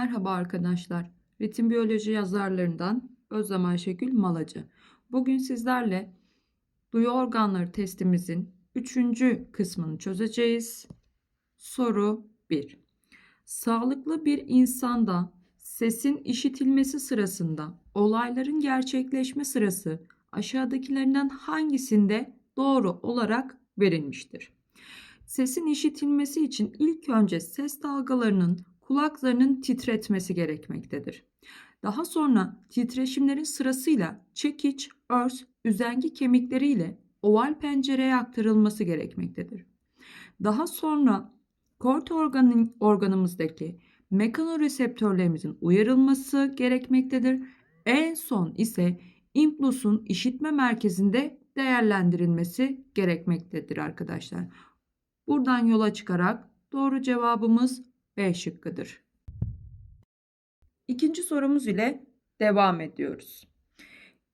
Merhaba arkadaşlar. Ritim Biyoloji yazarlarından Özlem Ayşegül Malacı. Bugün sizlerle duyu organları testimizin 3. kısmını çözeceğiz. Soru 1. Sağlıklı bir insanda sesin işitilmesi sırasında olayların gerçekleşme sırası aşağıdakilerinden hangisinde doğru olarak verilmiştir? Sesin işitilmesi için ilk önce ses dalgalarının kulaklarının titretmesi gerekmektedir. Daha sonra titreşimlerin sırasıyla çekiç, örs, üzengi kemikleriyle oval pencereye aktarılması gerekmektedir. Daha sonra kort organın, organımızdaki mekanoreseptörlerimizin uyarılması gerekmektedir. En son ise implusun işitme merkezinde değerlendirilmesi gerekmektedir arkadaşlar. Buradan yola çıkarak doğru cevabımız B şıkkıdır. İkinci sorumuz ile devam ediyoruz.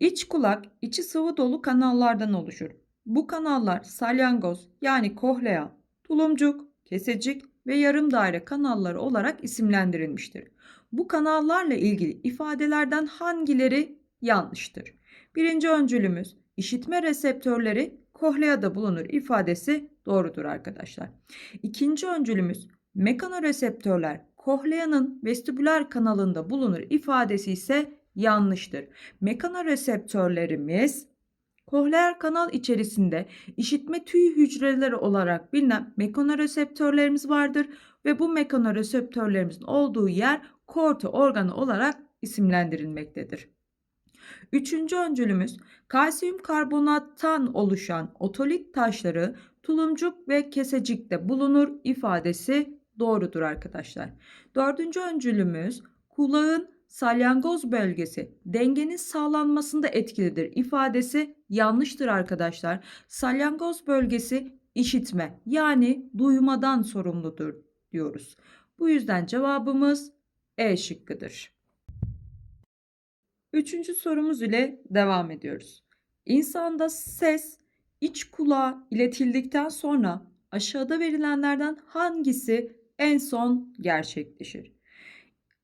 İç kulak içi sıvı dolu kanallardan oluşur. Bu kanallar salyangoz yani kohlea, tulumcuk, kesecik ve yarım daire kanalları olarak isimlendirilmiştir. Bu kanallarla ilgili ifadelerden hangileri yanlıştır? Birinci öncülümüz işitme reseptörleri kohleada bulunur ifadesi doğrudur arkadaşlar. İkinci öncülümüz mekanoreseptörler kohleanın vestibüler kanalında bulunur ifadesi ise yanlıştır. Mekanoreseptörlerimiz kohleer kanal içerisinde işitme tüy hücreleri olarak bilinen mekanoreseptörlerimiz vardır ve bu mekanoreseptörlerimizin olduğu yer korte organı olarak isimlendirilmektedir. Üçüncü öncülümüz kalsiyum karbonattan oluşan otolit taşları tulumcuk ve kesecikte bulunur ifadesi doğrudur arkadaşlar. Dördüncü öncülümüz kulağın salyangoz bölgesi dengenin sağlanmasında etkilidir ifadesi yanlıştır arkadaşlar. Salyangoz bölgesi işitme yani duymadan sorumludur diyoruz. Bu yüzden cevabımız E şıkkıdır. Üçüncü sorumuz ile devam ediyoruz. İnsanda ses iç kulağa iletildikten sonra aşağıda verilenlerden hangisi en son gerçekleşir?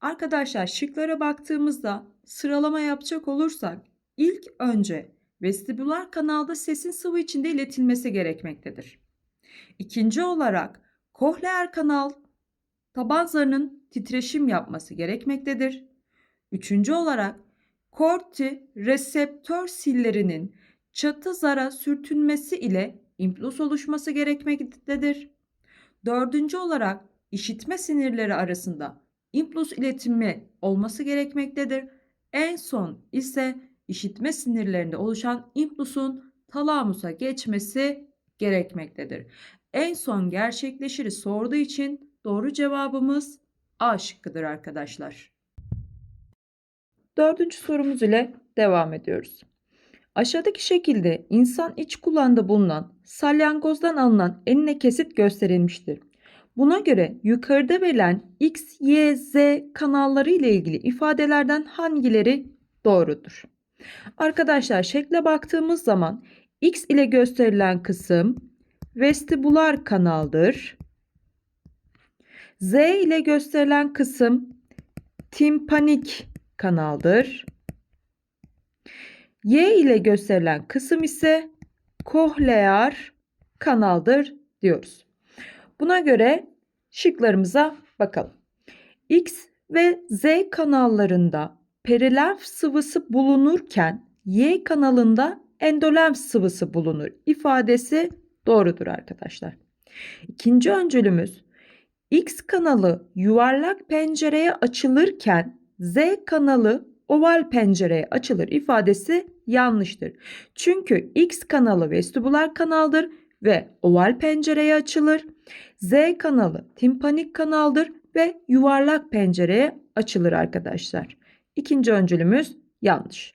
Arkadaşlar şıklara baktığımızda sıralama yapacak olursak ilk önce vestibüler kanalda sesin sıvı içinde iletilmesi gerekmektedir. İkinci olarak kohleer kanal taban zarının titreşim yapması gerekmektedir. Üçüncü olarak korti reseptör sillerinin çatı zara sürtünmesi ile impuls oluşması gerekmektedir. Dördüncü olarak işitme sinirleri arasında impuls iletimi olması gerekmektedir. En son ise işitme sinirlerinde oluşan impulsun talamusa geçmesi gerekmektedir. En son gerçekleşiri sorduğu için doğru cevabımız A şıkkıdır arkadaşlar. Dördüncü sorumuz ile devam ediyoruz. Aşağıdaki şekilde insan iç kulağında bulunan salyangozdan alınan enine kesit gösterilmiştir. Buna göre yukarıda verilen X, Y, Z kanalları ile ilgili ifadelerden hangileri doğrudur? Arkadaşlar şekle baktığımız zaman X ile gösterilen kısım vestibular kanaldır. Z ile gösterilen kısım timpanik kanaldır. Y ile gösterilen kısım ise kohlear kanaldır diyoruz. Buna göre şıklarımıza bakalım. X ve Z kanallarında perilenf sıvısı bulunurken Y kanalında endolenf sıvısı bulunur ifadesi doğrudur arkadaşlar. İkinci öncülümüz X kanalı yuvarlak pencereye açılırken Z kanalı oval pencereye açılır ifadesi yanlıştır. Çünkü X kanalı vestibüler kanaldır ve oval pencereye açılır. Z kanalı timpanik kanaldır ve yuvarlak pencereye açılır arkadaşlar. İkinci öncülümüz yanlış.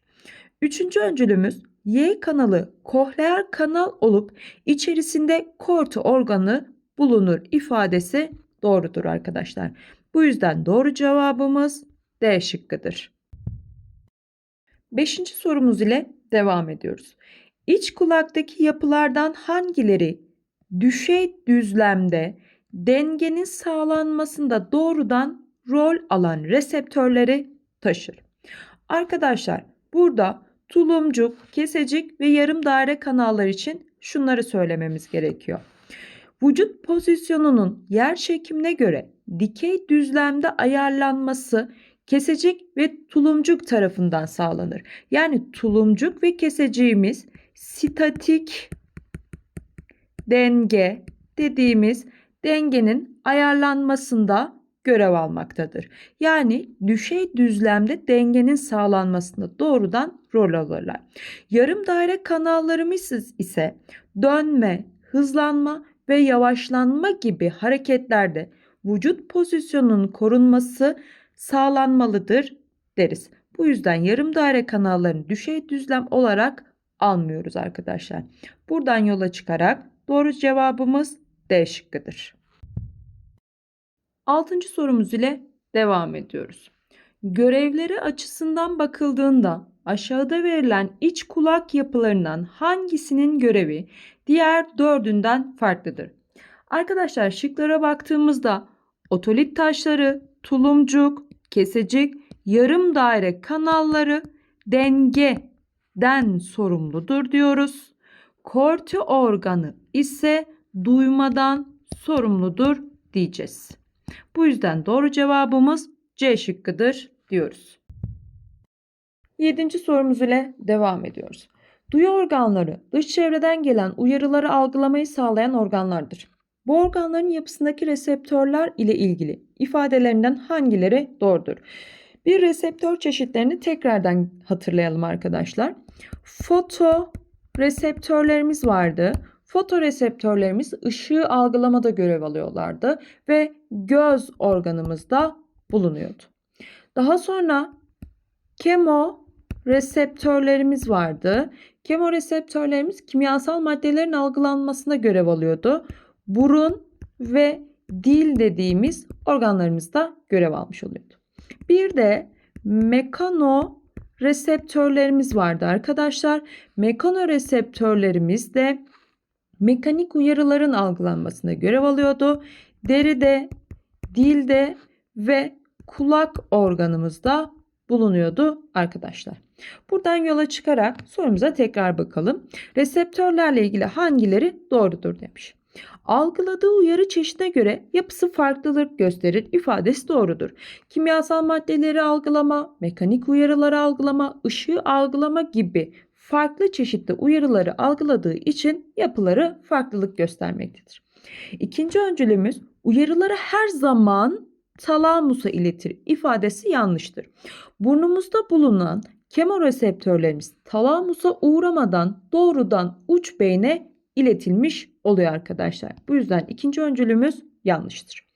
Üçüncü öncülümüz Y kanalı kohleer kanal olup içerisinde kortu organı bulunur ifadesi doğrudur arkadaşlar. Bu yüzden doğru cevabımız D şıkkıdır. Beşinci sorumuz ile devam ediyoruz. İç kulaktaki yapılardan hangileri düşey düzlemde dengenin sağlanmasında doğrudan rol alan reseptörleri taşır. Arkadaşlar burada tulumcuk, kesecik ve yarım daire kanallar için şunları söylememiz gerekiyor. Vücut pozisyonunun yer çekimine göre dikey düzlemde ayarlanması kesecik ve tulumcuk tarafından sağlanır. Yani tulumcuk ve keseciğimiz statik denge dediğimiz dengenin ayarlanmasında görev almaktadır. Yani düşey düzlemde dengenin sağlanmasında doğrudan rol alırlar. Yarım daire kanallarımız ise dönme, hızlanma ve yavaşlanma gibi hareketlerde vücut pozisyonunun korunması sağlanmalıdır deriz. Bu yüzden yarım daire kanallarını düşey düzlem olarak almıyoruz arkadaşlar. Buradan yola çıkarak doğru cevabımız D şıkkıdır. Altıncı sorumuz ile devam ediyoruz. Görevleri açısından bakıldığında aşağıda verilen iç kulak yapılarından hangisinin görevi diğer dördünden farklıdır? Arkadaşlar şıklara baktığımızda otolit taşları, tulumcuk, kesecik, yarım daire kanalları dengeden sorumludur diyoruz. Korti organı ise duymadan sorumludur diyeceğiz. Bu yüzden doğru cevabımız C şıkkıdır diyoruz. Yedinci sorumuz ile devam ediyoruz. Duyu organları dış çevreden gelen uyarıları algılamayı sağlayan organlardır. Bu organların yapısındaki reseptörler ile ilgili ifadelerinden hangileri doğrudur? Bir reseptör çeşitlerini tekrardan hatırlayalım arkadaşlar. Foto reseptörlerimiz vardı. Fotoreseptörlerimiz ışığı algılamada görev alıyorlardı ve göz organımızda bulunuyordu. Daha sonra kemo reseptörlerimiz vardı. Kemoreseptörlerimiz kimyasal maddelerin algılanmasına görev alıyordu. Burun ve dil dediğimiz organlarımızda görev almış oluyordu. Bir de mekano reseptörlerimiz vardı arkadaşlar. Mekano reseptörlerimiz de mekanik uyarıların algılanmasına görev alıyordu. Deride, dilde ve kulak organımızda bulunuyordu arkadaşlar. Buradan yola çıkarak sorumuza tekrar bakalım. Reseptörlerle ilgili hangileri doğrudur demiş. Algıladığı uyarı çeşidine göre yapısı farklılık gösterir ifadesi doğrudur. Kimyasal maddeleri algılama, mekanik uyarıları algılama, ışığı algılama gibi farklı çeşitli uyarıları algıladığı için yapıları farklılık göstermektedir. İkinci öncülümüz uyarıları her zaman talamusa iletir ifadesi yanlıştır. Burnumuzda bulunan kemoreseptörlerimiz talamusa uğramadan doğrudan uç beyne iletilmiş oluyor arkadaşlar. Bu yüzden ikinci öncülümüz yanlıştır.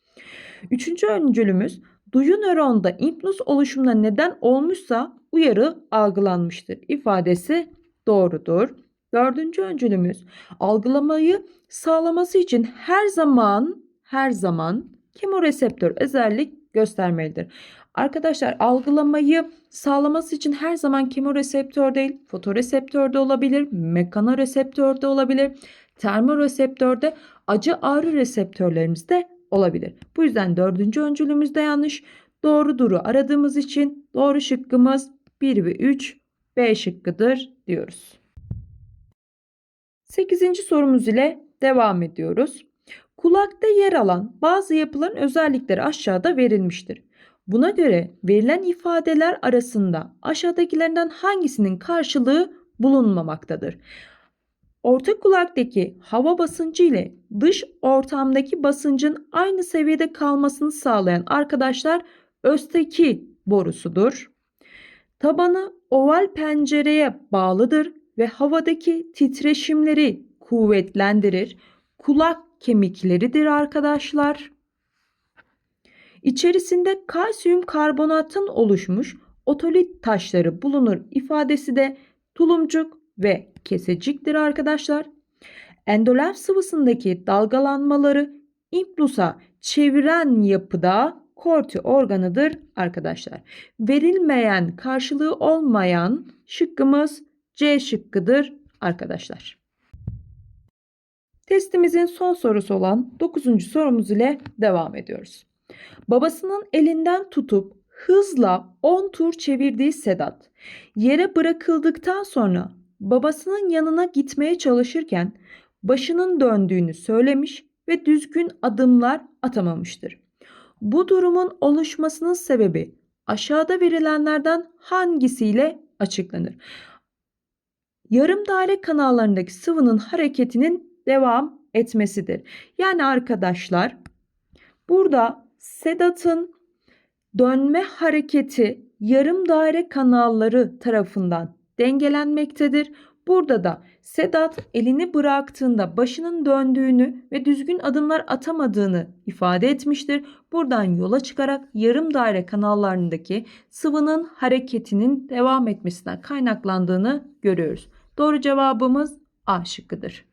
Üçüncü öncülümüz duyu nöronda impuls oluşumuna neden olmuşsa uyarı algılanmıştır ifadesi doğrudur. Dördüncü öncülümüz algılamayı sağlaması için her zaman her zaman kemoreseptör özellik göstermelidir. Arkadaşlar algılamayı sağlaması için her zaman kemoreseptör değil, fotoreseptör de olabilir, mekanoreseptör de olabilir, termoreseptör de acı ağrı reseptörlerimiz de olabilir. Bu yüzden dördüncü öncülümüz de yanlış. Doğru duru aradığımız için doğru şıkkımız 1 ve 3 B şıkkıdır diyoruz. 8. sorumuz ile devam ediyoruz. Kulakta yer alan bazı yapıların özellikleri aşağıda verilmiştir. Buna göre verilen ifadeler arasında aşağıdakilerinden hangisinin karşılığı bulunmamaktadır? Orta kulaktaki hava basıncı ile dış ortamdaki basıncın aynı seviyede kalmasını sağlayan arkadaşlar östeki borusudur. Tabanı oval pencereye bağlıdır ve havadaki titreşimleri kuvvetlendirir. Kulak kemikleridir arkadaşlar. İçerisinde kalsiyum karbonatın oluşmuş otolit taşları bulunur ifadesi de tulumcuk ve keseciktir arkadaşlar. Endolenf sıvısındaki dalgalanmaları implusa çeviren yapıda korti organıdır arkadaşlar. Verilmeyen karşılığı olmayan şıkkımız C şıkkıdır arkadaşlar. Testimizin son sorusu olan 9. sorumuz ile devam ediyoruz. Babasının elinden tutup hızla 10 tur çevirdiği Sedat yere bırakıldıktan sonra babasının yanına gitmeye çalışırken başının döndüğünü söylemiş ve düzgün adımlar atamamıştır. Bu durumun oluşmasının sebebi aşağıda verilenlerden hangisiyle açıklanır? Yarım daire kanallarındaki sıvının hareketinin devam etmesidir. Yani arkadaşlar burada Sedat'ın dönme hareketi yarım daire kanalları tarafından dengelenmektedir. Burada da Sedat elini bıraktığında başının döndüğünü ve düzgün adımlar atamadığını ifade etmiştir. Buradan yola çıkarak yarım daire kanallarındaki sıvının hareketinin devam etmesinden kaynaklandığını görüyoruz. Doğru cevabımız A şıkkıdır.